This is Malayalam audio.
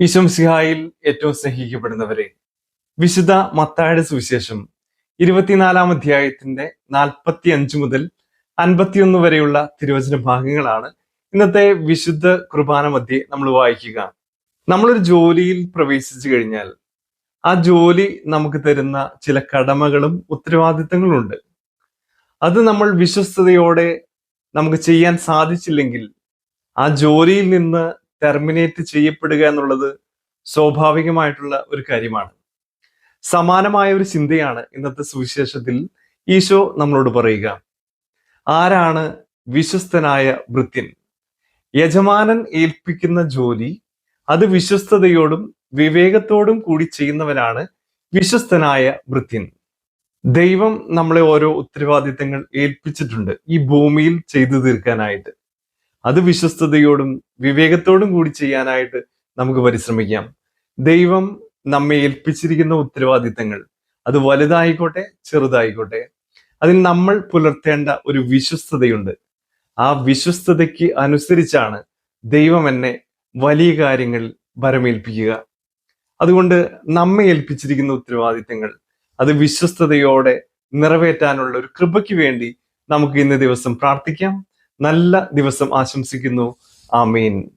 ഈശംസിഹായിൽ ഏറ്റവും സ്നേഹിക്കപ്പെടുന്നവരെ വിശുദ്ധ മത്തായുടെ സുവിശേഷം ഇരുപത്തിനാലാം അധ്യായത്തിന്റെ നാൽപ്പത്തി അഞ്ച് മുതൽ അൻപത്തിയൊന്ന് വരെയുള്ള തിരുവചന ഭാഗങ്ങളാണ് ഇന്നത്തെ വിശുദ്ധ കുർബാന മധ്യേ നമ്മൾ വായിക്കുക. നമ്മളൊരു ജോലിയിൽ പ്രവേശിച്ചു കഴിഞ്ഞാൽ ആ ജോലി നമുക്ക് തരുന്ന ചില കടമകളും ഉത്തരവാദിത്തങ്ങളും ഉണ്ട് അത് നമ്മൾ വിശ്വസ്തയോടെ നമുക്ക് ചെയ്യാൻ സാധിച്ചില്ലെങ്കിൽ ആ ജോലിയിൽ നിന്ന് ടെർമിനേറ്റ് ചെയ്യപ്പെടുക എന്നുള്ളത് സ്വാഭാവികമായിട്ടുള്ള ഒരു കാര്യമാണ്. സമാനമായ ഒരു ചിന്തയാണ് ഇന്നത്തെ സുവിശേഷത്തിൽ ഈശോ നമ്മളോട് പറയുക. ആരാണ് വിശ്വസ്തനായ ഭൃത്യൻ യജമാനൻ ഏൽപ്പിക്കുന്ന ജോലി അത് വിശ്വസ്തയോടും വിവേകത്തോടും കൂടി ചെയ്യുന്നവനാണ് വിശ്വസ്തനായ ഭൃത്യൻ ദൈവം നമ്മളെ ഓരോ ഉത്തരവാദിത്തങ്ങൾ ഏൽപ്പിച്ചിട്ടുണ്ട് ഈ ഭൂമിയിൽ ചെയ്തു തീർക്കാനായിട്ട്. അത് വിശ്വസ്തയോടും വിവേകത്തോടും കൂടി ചെയ്യാനായിട്ട് നമുക്ക് പരിശ്രമിക്കാം. ദൈവം നമ്മെ ഏൽപ്പിച്ചിരിക്കുന്ന ഉത്തരവാദിത്തങ്ങൾ അത് വലുതായിക്കോട്ടെ ചെറുതായിക്കോട്ടെ. അതിൽ നമ്മൾ പുലർത്തേണ്ട ഒരു വിശ്വസ്തതയുണ്ട്. ആ വിശ്വസ്തതയ്ക്ക് അനുസരിച്ചാണ് ദൈവം എന്നെ വലിയ കാര്യങ്ങൾ ഭരമേൽപ്പിക്കുക. അതുകൊണ്ട് നമ്മെ ഏൽപ്പിച്ചിരിക്കുന്ന ഉത്തരവാദിത്തങ്ങൾ അത് വിശ്വസ്തയോടെ നിറവേറ്റാനുള്ള ഒരു കൃപയ്ക്ക് വേണ്ടി നമുക്ക് ഇന്ന് ദിവസം പ്രാർത്ഥിക്കാം. നല്ല ദിവസം ആശംസിക്കുന്നു. ആമീൻ.